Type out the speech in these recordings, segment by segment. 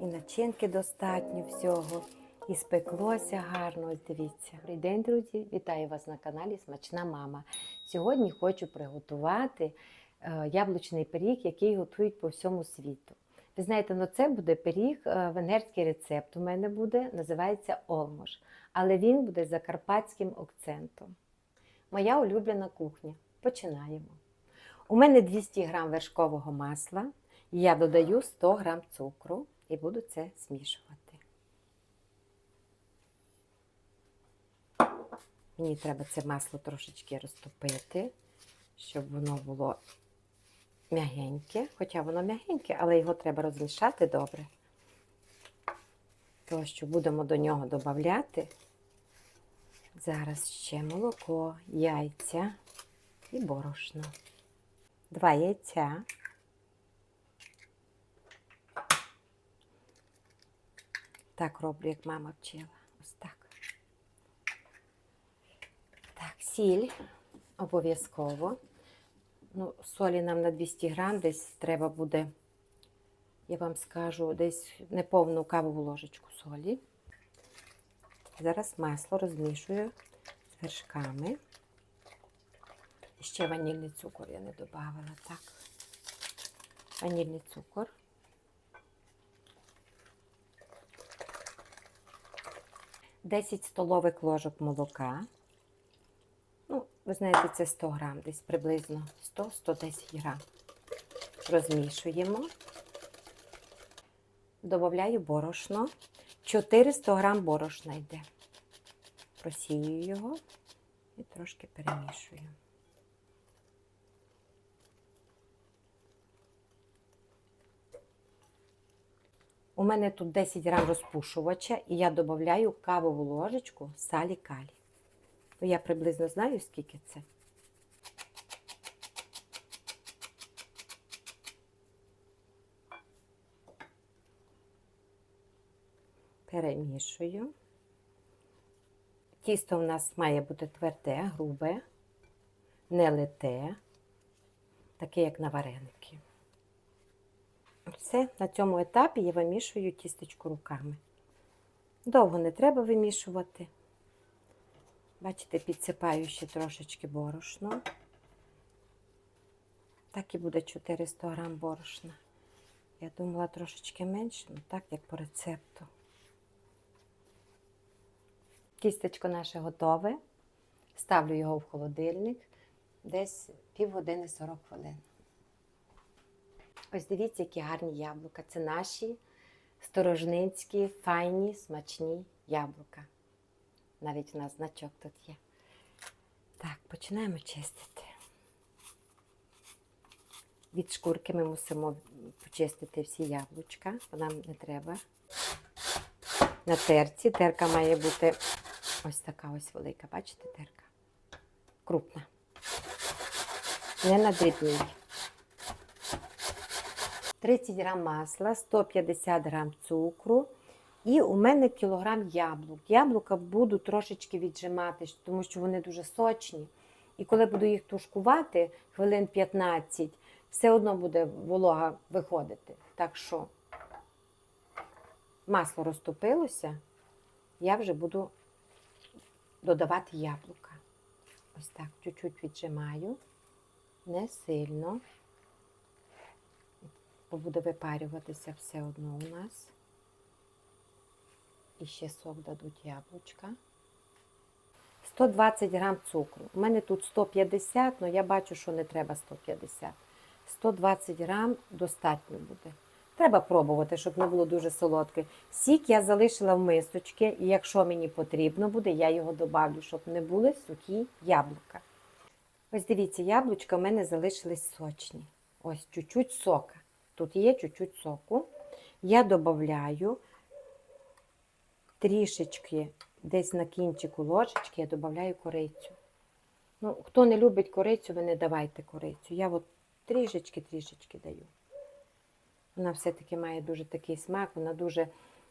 І начинки достатньо всього. І спеклося гарно. Дивіться. Добрий день, друзі! Вітаю вас на каналі Смачна Мама. Сьогодні хочу приготувати е, яблучний пиріг, який готують по всьому світу. Ви знаєте, ну це буде пиріг, е, венгерський рецепт. У мене буде, називається Олмош. Але він буде з закарпатським акцентом. Моя улюблена кухня. Починаємо. У мене 200 г вершкового масла. Я додаю 100 г цукру і буду це змішувати. Мені треба це масло трошечки розтопити, щоб воно було м'ягеньке. Хоча воно м'ягеньке, але його треба розмішати добре. Тому що будемо до нього додати зараз ще молоко, яйця і борошно. Два яйця. Так роблю, як мама вчила. Ось так. Так, сіль обов'язково. Ну, солі нам на 200 грам десь треба буде, я вам скажу, десь неповну кавову ложечку солі. Зараз масло розмішую з вершками. Ще ванільний цукор я не додавала, так. Ванільний цукор. Десять столових ложок молока. Ну, ви знаєте, це 100 грам, десь приблизно 100-110 грам. Розмішуємо. Добавляю борошно. 400 грам борошна йде. Просію його і трошки перемішую. У мене тут 10 грам розпушувача, і я додаю кавову ложечку салі калі. Ну, я приблизно знаю, скільки це. Перемішую. Тісто у нас має бути тверде, грубе, не лите, таке, як на вареники. Все, на цьому етапі я вимішую тістечко руками. Довго не треба вимішувати. Бачите, підсипаю ще трошечки борошно. Так і буде 400 грам борошна. Я думала трошечки менше, ну так як по рецепту. Тістечко наше готове. Ставлю його в холодильник десь півгодини 40 хвилин. Ось дивіться, які гарні яблука. Це наші сторожницькі, файні, смачні яблука. Навіть у нас значок тут є. Так, починаємо чистити. Від шкурки ми мусимо почистити всі яблучка, бо нам не треба. На терці. Терка має бути ось така ось велика. Бачите, терка? Крупна. Не на дрібній. 30 грам масла, 150 грам цукру. І у мене кілограм яблук. Яблука буду трошечки віджимати, тому що вони дуже сочні. І коли буду їх тушкувати хвилин 15, все одно буде волога виходити. Так що масло розтопилося, я вже буду додавати яблука. Ось так, чуть-чуть віджимаю, не сильно, буде випарюватися все одно у нас. І ще сок дадуть яблучка. 120 грам цукру. У мене тут 150, але я бачу, що не треба 150. 120 грам достатньо буде. Треба пробувати, щоб не було дуже солодке. Сік я залишила в мисочці, і якщо мені потрібно буде, я його добавлю, щоб не були сухі яблука. Ось дивіться, яблучка в мене залишились сочні. Ось чуть-чуть сока. Тут є чуть-чуть соку. Я додаю трішечки десь на кінчику ложечки я додаю корицю. Ну, хто не любить корицю, ви не давайте корицю. Я от трішечки-трішечки даю. Вона все-таки має дуже такий смак, вона дуже,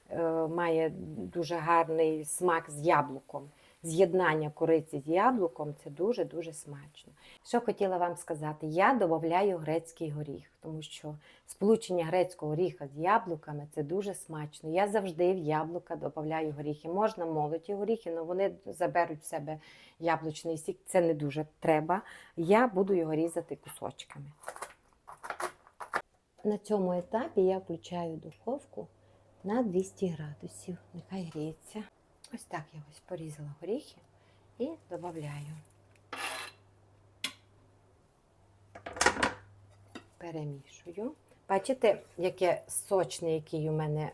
е, має дуже гарний смак з яблуком. З'єднання кориці з яблуком це дуже-дуже смачно. Що хотіла вам сказати, я додаю грецький горіх, тому що сполучення грецького горіха з яблуками це дуже смачно. Я завжди в яблука додаю горіхи. Можна молоті горіхи, але вони заберуть в себе яблучний сік. Це не дуже треба. Я буду його різати кусочками. На цьому етапі я включаю духовку на 200 градусів. Нехай гріється. Ось так я ось порізала горіхи і додаю. Перемішую. Бачите, яке сочне, який у мене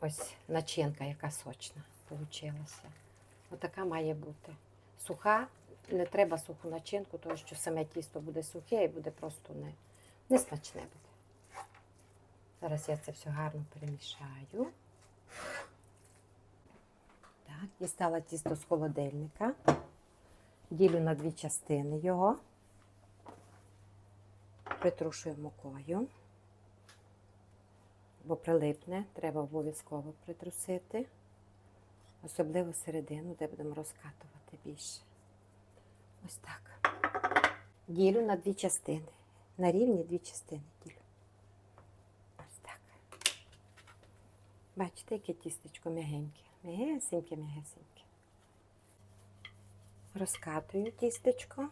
ось начинка, яка сочна получилася. Отака має бути. Суха, не треба суху начинку, тому що саме тісто буде сухе і буде просто не, не смачне буде. Зараз я це все гарно перемішаю. Так, дістала тісто з холодильника. Ділю на дві частини його. Притрушую мукою, бо прилипне, треба обов'язково притрусити, особливо середину, де будемо розкатувати більше. Ось так. Ділю на дві частини. На рівні дві частини ділю. Ось так. Бачите, яке тістечко м'ягеньке. М'ягесеньке, м'ягесеньке. Розкатую тістечко.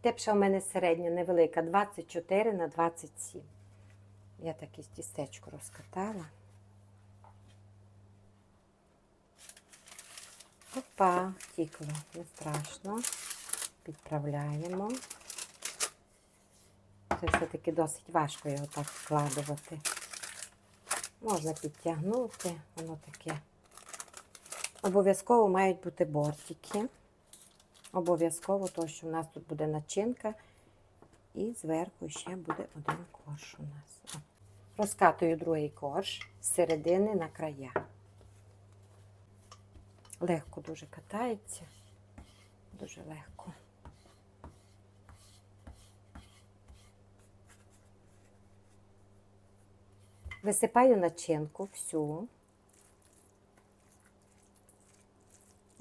Тепша у мене середня невелика 24 на 27. Я таке тістечко розкатала. Опа, втікло, не страшно. Підправляємо. Це все-таки досить важко його так вкладувати. Можна підтягнути, воно таке. Обов'язково мають бути бортики. Обов'язково, тому що в нас тут буде начинка, і зверху ще буде один корж у нас. Розкатую другий корж з середини на края. Легко дуже катається, дуже легко. Висипаю начинку всю.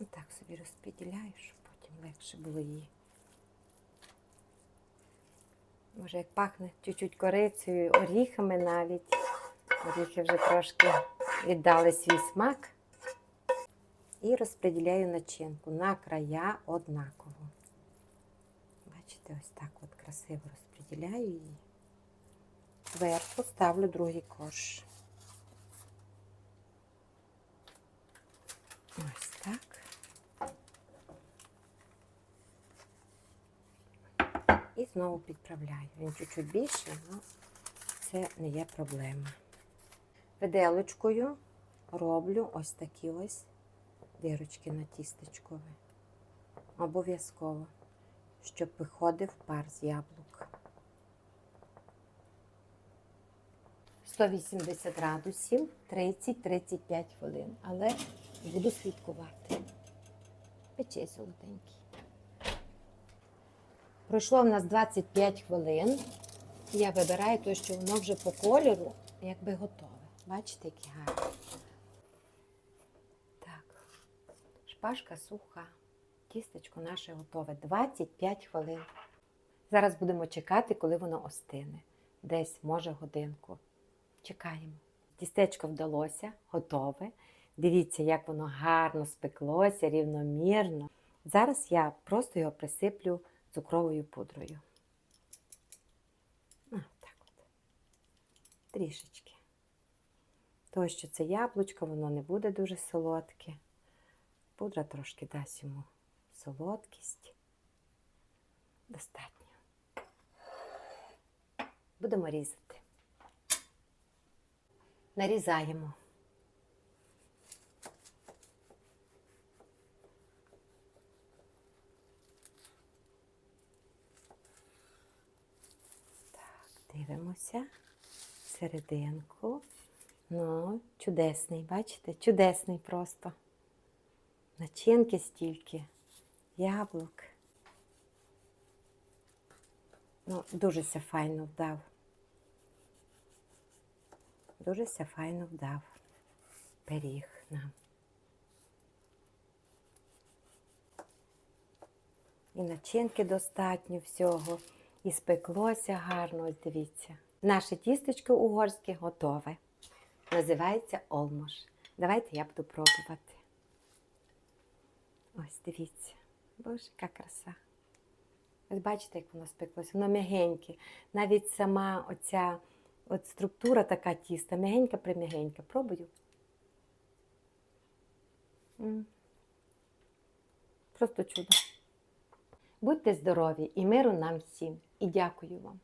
Отак собі розподіляю, щоб потім легше було її. Може, як пахне чуть-чуть корицею, оріхами навіть. Оріхи вже трошки віддали свій смак. І розподіляю начинку на края однаково. Бачите, ось так от красиво розподіляю її. Зверху ставлю другий корж. Ось так. І знову підправляю. Він чуть-чуть більший, але це не є проблема. Виделочкою роблю ось такі ось дирочки на тістечкові. Обов'язково, щоб виходив пар з яблук. 180 градусів 30-35 хвилин, але буду слідкувати. Пече солоденький. Пройшло в нас 25 хвилин. Я вибираю те, що воно вже по кольору якби готове. Бачите, які гарні. Так, шпажка суха. Тістечко наше готове. 25 хвилин. Зараз будемо чекати, коли воно остине. Десь, може, годинку. Чекаємо. Тістечко вдалося, готове. Дивіться, як воно гарно спеклося, рівномірно. Зараз я просто його присиплю цукровою пудрою. А, так от. Трішечки. Тому що це яблучко, воно не буде дуже солодке. Пудра трошки дасть йому солодкість. Достатньо. Будемо різати. Нарізаємо. Так, Дивимося серединку. Ну, чудесний, бачите? Чудесний просто. Начинки стільки, яблук. Ну, дуже ся файно вдав. Дуже ся файно вдав. пиріг нам. І начинки достатньо всього. І спеклося гарно, ось дивіться. Наше тістечко угорське готове. Називається олмош. Давайте я буду пробувати. Ось дивіться. Боже, яка краса. Ось бачите, як воно спеклося, воно м'ягеньке. Навіть сама оця от структура така тіста, м'ягенька прим'ягенька. Пробую. Просто чудо. Будьте здорові і миру нам всім. І дякую вам.